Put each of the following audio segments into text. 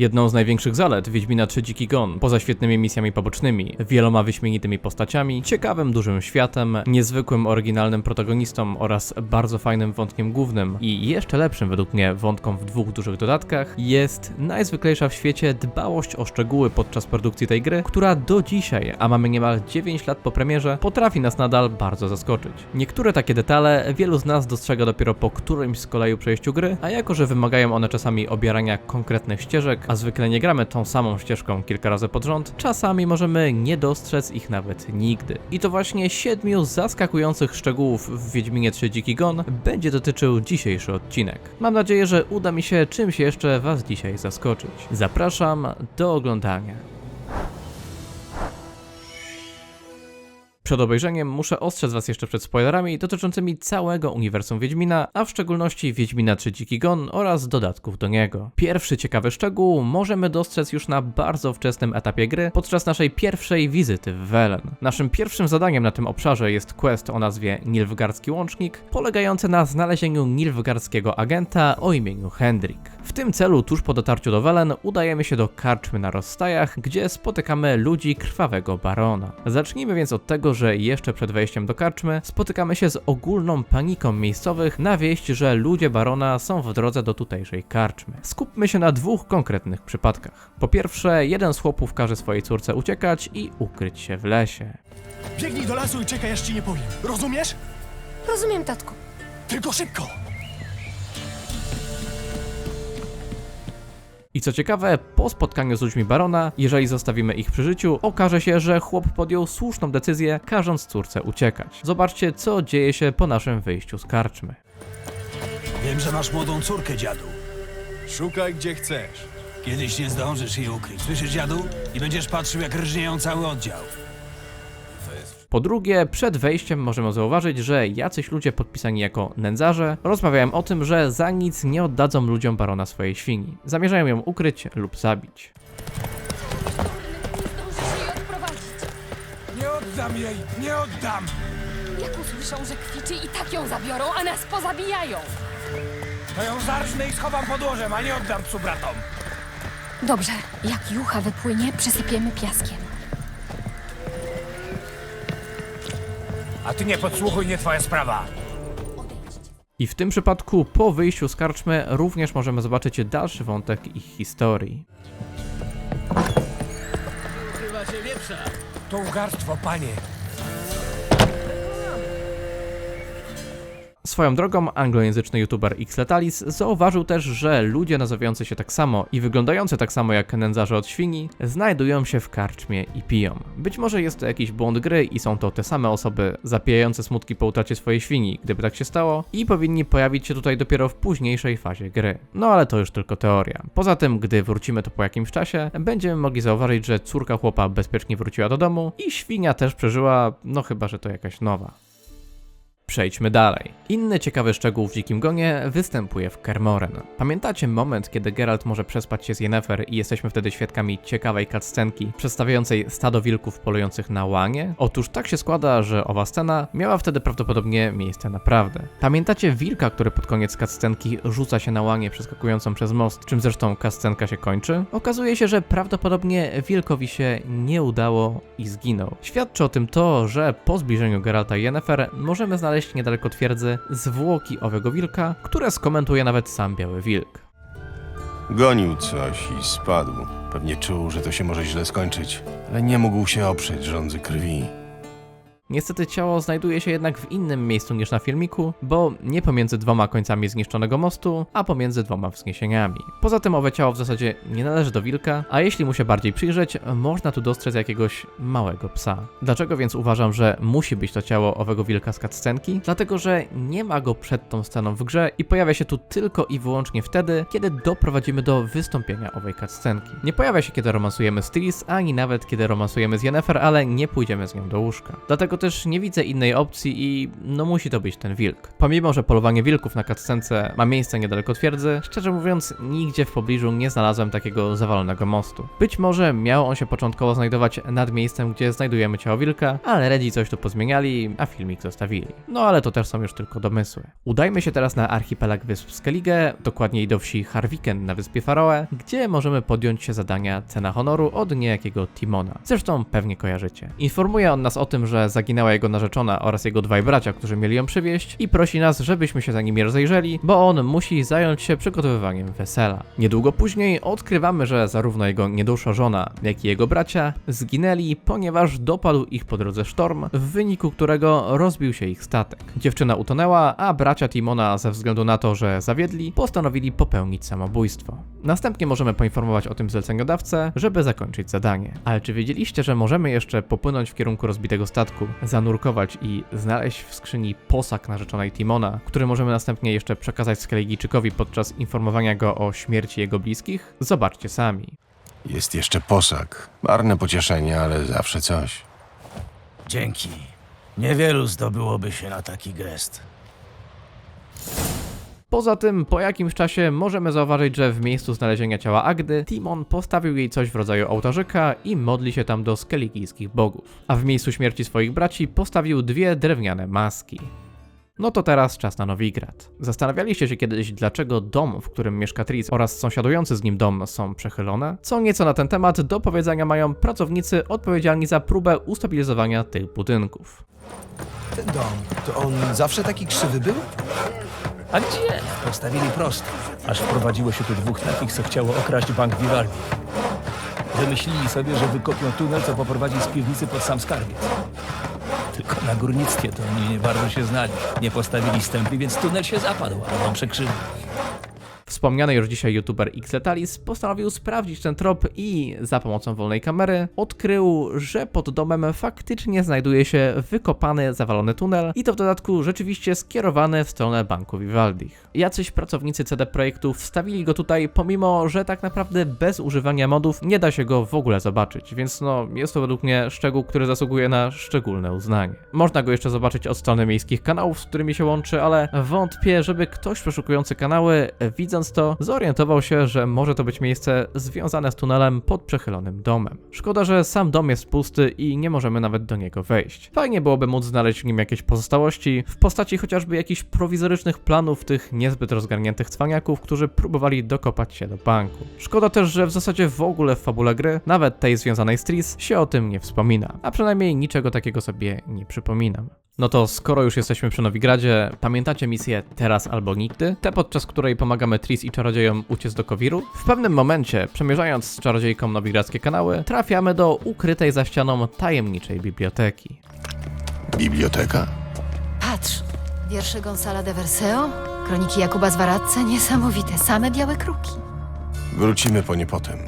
Jedną z największych zalet Wiedźmina 3 Dziki Gon, poza świetnymi misjami pobocznymi, wieloma wyśmienitymi postaciami, ciekawym dużym światem, niezwykłym oryginalnym protagonistą oraz bardzo fajnym wątkiem głównym i jeszcze lepszym według mnie wątkom w dwóch dużych dodatkach, jest najzwyklejsza w świecie dbałość o szczegóły podczas produkcji tej gry, która do dzisiaj, a mamy niemal 9 lat po premierze, potrafi nas nadal bardzo zaskoczyć. Niektóre takie detale wielu z nas dostrzega dopiero po którymś z koleju przejściu gry, a jako że wymagają one czasami obierania konkretnych ścieżek, a zwykle nie gramy tą samą ścieżką kilka razy pod rząd, czasami możemy nie dostrzec ich nawet nigdy. I to właśnie siedmiu zaskakujących szczegółów w Wiedźminie 3 Dziki Gon będzie dotyczył dzisiejszy odcinek. Mam nadzieję, że uda mi się czymś jeszcze Was dzisiaj zaskoczyć. Zapraszam do oglądania. Przed obejrzeniem muszę ostrzec Was jeszcze przed spoilerami dotyczącymi całego uniwersum Wiedźmina, a w szczególności Wiedźmina 3 Dziki Gon oraz dodatków do niego. Pierwszy ciekawy szczegół możemy dostrzec już na bardzo wczesnym etapie gry, podczas naszej pierwszej wizyty w Velen. Naszym pierwszym zadaniem na tym obszarze jest quest o nazwie Nilfgaardzki Łącznik, polegający na znalezieniu nilfgaardzkiego agenta o imieniu Hendrik. W tym celu, tuż po dotarciu do Velen, udajemy się do karczmy na rozstajach, gdzie spotykamy ludzi krwawego barona. Zacznijmy więc od tego, że jeszcze przed wejściem do karczmy spotykamy się z ogólną paniką miejscowych na wieść, że ludzie barona są w drodze do tutejszej karczmy. Skupmy się na dwóch konkretnych przypadkach. Po pierwsze, jeden z chłopów każe swojej córce uciekać i ukryć się w lesie. Biegnij do lasu i czekaj, aż ci nie powiem. Rozumiesz? Rozumiem, tatku. Tylko szybko! I co ciekawe, po spotkaniu z ludźmi barona, jeżeli zostawimy ich przy życiu, okaże się, że chłop podjął słuszną decyzję, każąc córce uciekać. Zobaczcie, co dzieje się po naszym wyjściu z karczmy. Wiem, że masz młodą córkę, dziadu. Szukaj gdzie chcesz. Kiedyś nie zdążysz jej ukryć. Słyszysz, dziadu? I będziesz patrzył, jak rżnieją cały oddział. Po drugie, przed wejściem możemy zauważyć, że jacyś ludzie podpisani jako nędzarze rozmawiają o tym, że za nic nie oddadzą ludziom barona swojej świni. Zamierzają ją ukryć lub zabić. Zdążysz jej odprowadzić. Nie oddam jej! Nie oddam! Jak usłyszą, że kwiczy i tak ją zabiorą, a nas pozabijają. To ją zarżnę i schowam pod łożem, a nie oddam psu bratom. Dobrze, jak jucha wypłynie, przysypiemy piaskiem. A ty nie podsłuchuj, nie twoja sprawa. I w tym przypadku, po wyjściu z karczmy, również możemy zobaczyć dalszy wątek ich historii. To ugarstwo, panie. Swoją drogą, anglojęzyczny youtuber X Letalis zauważył też, że ludzie nazywający się tak samo i wyglądający tak samo jak nędzarze od świni znajdują się w karczmie i piją. Być może jest to jakiś błąd gry i są to te same osoby zapijające smutki po utracie swojej świni, gdyby tak się stało, i powinni pojawić się tutaj dopiero w późniejszej fazie gry. No ale to już tylko teoria. Poza tym, gdy wrócimy tu po jakimś czasie, będziemy mogli zauważyć, że córka chłopa bezpiecznie wróciła do domu i świnia też przeżyła, no chyba, że to jakaś nowa. Przejdźmy dalej. Inny ciekawy szczegół w Dzikim Gonie występuje w Kermoren. Pamiętacie moment, kiedy Geralt może przespać się z Yennefer i jesteśmy wtedy świadkami ciekawej cutscenki przedstawiającej stado wilków polujących na łanie? Otóż tak się składa, że owa scena miała wtedy prawdopodobnie miejsce naprawdę. Pamiętacie wilka, który pod koniec cutscenki rzuca się na łanie przeskakującą przez most, czym zresztą cutscenka się kończy? Okazuje się, że prawdopodobnie wilkowi się nie udało i zginął. Świadczy o tym to, że po zbliżeniu Geralta i Yennefer możemy znaleźć niedaleko twierdzy zwłoki owego wilka, które skomentuje nawet sam Biały Wilk. Gonił coś i spadł. Pewnie czuł, że to się może źle skończyć, ale nie mógł się oprzeć żądzy krwi. Niestety ciało znajduje się jednak w innym miejscu niż na filmiku, bo nie pomiędzy dwoma końcami zniszczonego mostu, a pomiędzy dwoma wzniesieniami. Poza tym owe ciało w zasadzie nie należy do wilka, a jeśli mu się bardziej przyjrzeć, można tu dostrzec jakiegoś małego psa. Dlaczego więc uważam, że musi być to ciało owego wilka z cutscenki? Dlatego, że nie ma go przed tą sceną w grze i pojawia się tu tylko i wyłącznie wtedy, kiedy doprowadzimy do wystąpienia owej cutscenki. Nie pojawia się kiedy romansujemy z Tris, ani nawet kiedy romansujemy z Yennefer, ale nie pójdziemy z nią do łóżka. Dlatego też nie widzę innej opcji i no musi to być ten wilk. Pomimo, że polowanie wilków na cutscence ma miejsce niedaleko twierdzy, szczerze mówiąc nigdzie w pobliżu nie znalazłem takiego zawalonego mostu. Być może miał on się początkowo znajdować nad miejscem, gdzie znajdujemy ciało wilka, ale Redzi coś tu pozmieniali, a filmik zostawili. No ale to też są już tylko domysły. Udajmy się teraz na archipelag wysp Skellige, dokładniej do wsi Harviken na wyspie Faroe, gdzie możemy podjąć się zadania Cena Honoru od niejakiego Timona. Zresztą pewnie kojarzycie. Informuje on nas o tym, że zaginęła jego narzeczona oraz jego dwaj bracia, którzy mieli ją przywieźć i prosi nas, żebyśmy się za nimi rozejrzeli, bo on musi zająć się przygotowywaniem wesela. Niedługo później odkrywamy, że zarówno jego niedusza żona, jak i jego bracia zginęli, ponieważ dopadł ich po drodze sztorm, w wyniku którego rozbił się ich statek. Dziewczyna utonęła, a bracia Timona ze względu na to, że zawiedli, postanowili popełnić samobójstwo. Następnie możemy poinformować o tym zleceniodawcę, żeby zakończyć zadanie. Ale czy wiedzieliście, że możemy jeszcze popłynąć w kierunku rozbitego statku, zanurkować i znaleźć w skrzyni posag narzeczonej Timona, który możemy następnie jeszcze przekazać Skelligijczykowi podczas informowania go o śmierci jego bliskich? Zobaczcie sami. Jest jeszcze posag. Marne pocieszenie, ale zawsze coś. Dzięki. Niewielu zdobyłoby się na taki gest. Poza tym, po jakimś czasie możemy zauważyć, że w miejscu znalezienia ciała Agdy, Timon postawił jej coś w rodzaju ołtarzyka i modli się tam do skeligijskich bogów. A w miejscu śmierci swoich braci postawił dwie drewniane maski. No to teraz czas na Nowigrad. Zastanawialiście się kiedyś, dlaczego dom, w którym mieszka Tris oraz sąsiadujący z nim dom są przechylone? Co nieco na ten temat do powiedzenia mają pracownicy odpowiedzialni za próbę ustabilizowania tych budynków. Ten dom, to on zawsze taki krzywy był? A gdzie? Postawili prosto. Aż wprowadziło się tu dwóch takich, co chciało okraść bank Vivaldi. Wymyślili sobie, że wykopią tunel, co poprowadzi z piwnicy pod sam skarbiec. Tylko na górnictwie to oni nie bardzo się znali. Nie postawili stępy, więc tunel się zapadł, a on przekrzywił. Wspomniany już dzisiaj youtuber Xletalis postanowił sprawdzić ten trop i za pomocą wolnej kamery odkrył, że pod domem faktycznie znajduje się wykopany, zawalony tunel i to w dodatku rzeczywiście skierowany w stronę banku Vivaldich. Jacyś pracownicy CD Projektu wstawili go tutaj, pomimo że tak naprawdę bez używania modów nie da się go w ogóle zobaczyć, więc no jest to według mnie szczegół, który zasługuje na szczególne uznanie. Można go jeszcze zobaczyć od strony miejskich kanałów, z którymi się łączy, ale wątpię, żeby ktoś przeszukujący kanały, widząc to, zorientował się, że może to być miejsce związane z tunelem pod przechylonym domem. Szkoda, że sam dom jest pusty i nie możemy nawet do niego wejść. Fajnie byłoby móc znaleźć w nim jakieś pozostałości, w postaci chociażby jakichś prowizorycznych planów tych niezbyt rozgarniętych cwaniaków, którzy próbowali dokopać się do banku. Szkoda też, że w zasadzie w ogóle w fabule gry, nawet tej związanej z Tris, się o tym nie wspomina. A przynajmniej niczego takiego sobie nie przypominam. No to skoro już jesteśmy przy Nowigradzie, pamiętacie misję Teraz albo Nigdy? Tę podczas której pomagamy Tris i czarodziejom uciec do Kowiru? W pewnym momencie, przemierzając z czarodziejką nowigradzkie kanały, trafiamy do ukrytej za ścianą tajemniczej biblioteki. Biblioteka? Patrz, wiersze Gonzala de Verseo, kroniki Jakuba z Waradce, niesamowite, same białe kruki. Wrócimy po nie potem.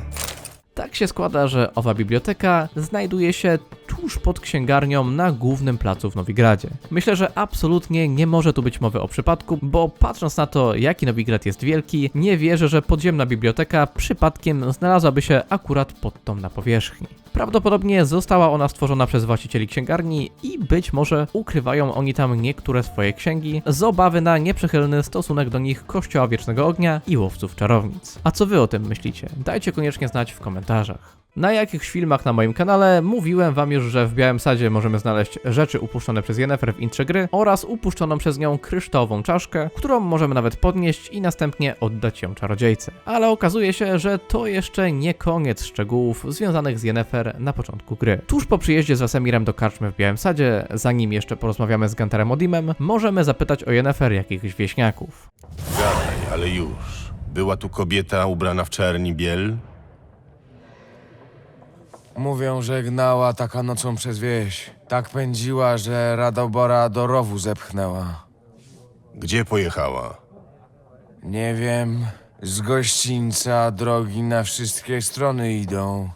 Tak się składa, że owa biblioteka znajduje się tuż pod księgarnią na głównym placu w Nowigradzie. Myślę, że absolutnie nie może tu być mowy o przypadku, bo patrząc na to, jaki Nowigrad jest wielki, nie wierzę, że podziemna biblioteka przypadkiem znalazłaby się akurat pod tą na powierzchni. Prawdopodobnie została ona stworzona przez właścicieli księgarni i być może ukrywają oni tam niektóre swoje księgi z obawy na nieprzychylny stosunek do nich Kościoła Wiecznego Ognia i łowców czarownic. A co wy o tym myślicie? Dajcie koniecznie znać w komentarzach. Na jakichś filmach na moim kanale mówiłem wam już, że w Białym Sadzie możemy znaleźć rzeczy upuszczone przez Yennefer w intrze gry oraz upuszczoną przez nią kryształową czaszkę, którą możemy nawet podnieść i następnie oddać ją czarodziejce. Ale okazuje się, że to jeszcze nie koniec szczegółów związanych z Yennefer na początku gry. Tuż po przyjeździe z Wesemirem do karczmy w Białym Sadzie, zanim jeszcze porozmawiamy z Gunterem Odimem, możemy zapytać o Yennefer jakichś wieśniaków. Gadaj, ale już. Była tu kobieta ubrana w czerni biel? Mówią, że gnała taka nocą przez wieś. Tak pędziła, że Radobora do rowu zepchnęła. Gdzie pojechała? Nie wiem, z gościńca drogi na wszystkie strony idą.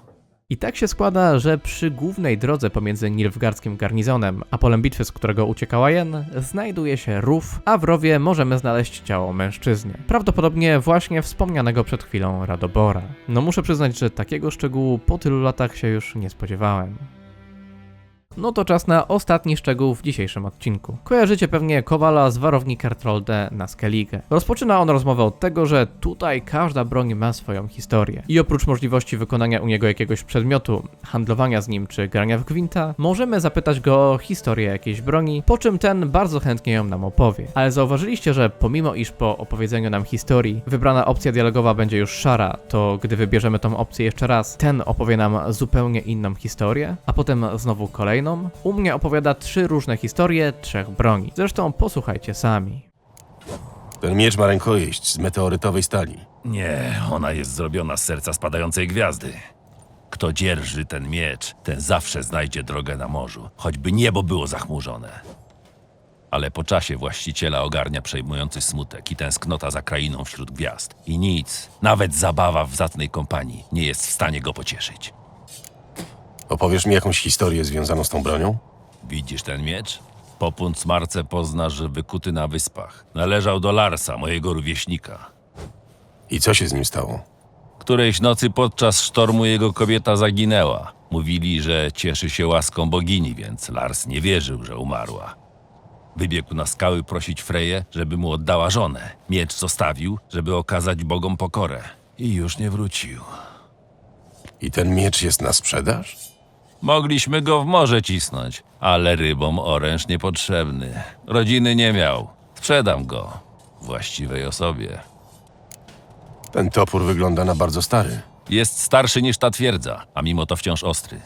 I tak się składa, że przy głównej drodze pomiędzy Nilfgaardzkim garnizonem a polem bitwy, z którego uciekała Jen, znajduje się rów, a w rowie możemy znaleźć ciało mężczyzny. Prawdopodobnie właśnie wspomnianego przed chwilą Radobora. No muszę przyznać, że takiego szczegółu po tylu latach się już nie spodziewałem. No to czas na ostatni szczegół w dzisiejszym odcinku. Kojarzycie pewnie Kowala z warowni Kertrolde na Skellige. Rozpoczyna on rozmowę od tego, że tutaj każda broń ma swoją historię. I oprócz możliwości wykonania u niego jakiegoś przedmiotu, handlowania z nim czy grania w gwinta, możemy zapytać go o historię jakiejś broni, po czym ten bardzo chętnie ją nam opowie. Ale zauważyliście, że pomimo iż po opowiedzeniu nam historii wybrana opcja dialogowa będzie już szara, to gdy wybierzemy tą opcję jeszcze raz, ten opowie nam zupełnie inną historię, a potem znowu kolejną. U mnie opowiada trzy różne historie trzech broni. Zresztą posłuchajcie sami. Ten miecz ma rękojeść z meteorytowej stali. Nie, ona jest zrobiona z serca spadającej gwiazdy. Kto dzierży ten miecz, ten zawsze znajdzie drogę na morzu, choćby niebo było zachmurzone. Ale po czasie właściciela ogarnia przejmujący smutek i tęsknota za krainą wśród gwiazd. I nic, nawet zabawa w zacnej kompanii, nie jest w stanie go pocieszyć. Opowiesz mi jakąś historię związaną z tą bronią? Widzisz ten miecz? Po Puncmarce poznasz, że wykuty na wyspach. Należał do Larsa, mojego rówieśnika. I co się z nim stało? Którejś nocy podczas sztormu jego kobieta zaginęła. Mówili, że cieszy się łaską bogini, więc Lars nie wierzył, że umarła. Wybiegł na skały prosić Freję, żeby mu oddała żonę. Miecz zostawił, żeby okazać bogom pokorę. I już nie wrócił. I ten miecz jest na sprzedaż? Mogliśmy go w morze cisnąć, ale rybom oręż niepotrzebny. Rodziny nie miał. Sprzedam go właściwej osobie. Ten topór wygląda na bardzo stary. Jest starszy niż ta twierdza, a mimo to wciąż ostry.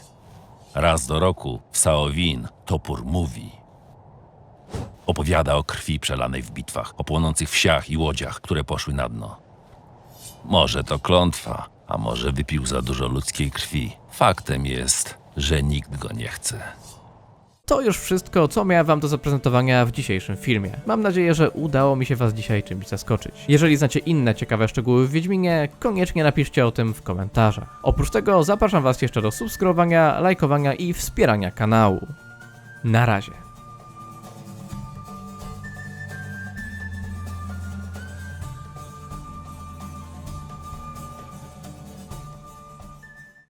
Raz do roku w Saowin topór mówi. Opowiada o krwi przelanej w bitwach, o płonących wsiach i łodziach, które poszły na dno. Może to klątwa, a może wypił za dużo ludzkiej krwi. Faktem jest, że nikt go nie chce. To już wszystko, co miałem wam do zaprezentowania w dzisiejszym filmie. Mam nadzieję, że udało mi się was dzisiaj czymś zaskoczyć. Jeżeli znacie inne ciekawe szczegóły w Wiedźminie, koniecznie napiszcie o tym w komentarzach. Oprócz tego zapraszam was jeszcze do subskrybowania, lajkowania i wspierania kanału. Na razie.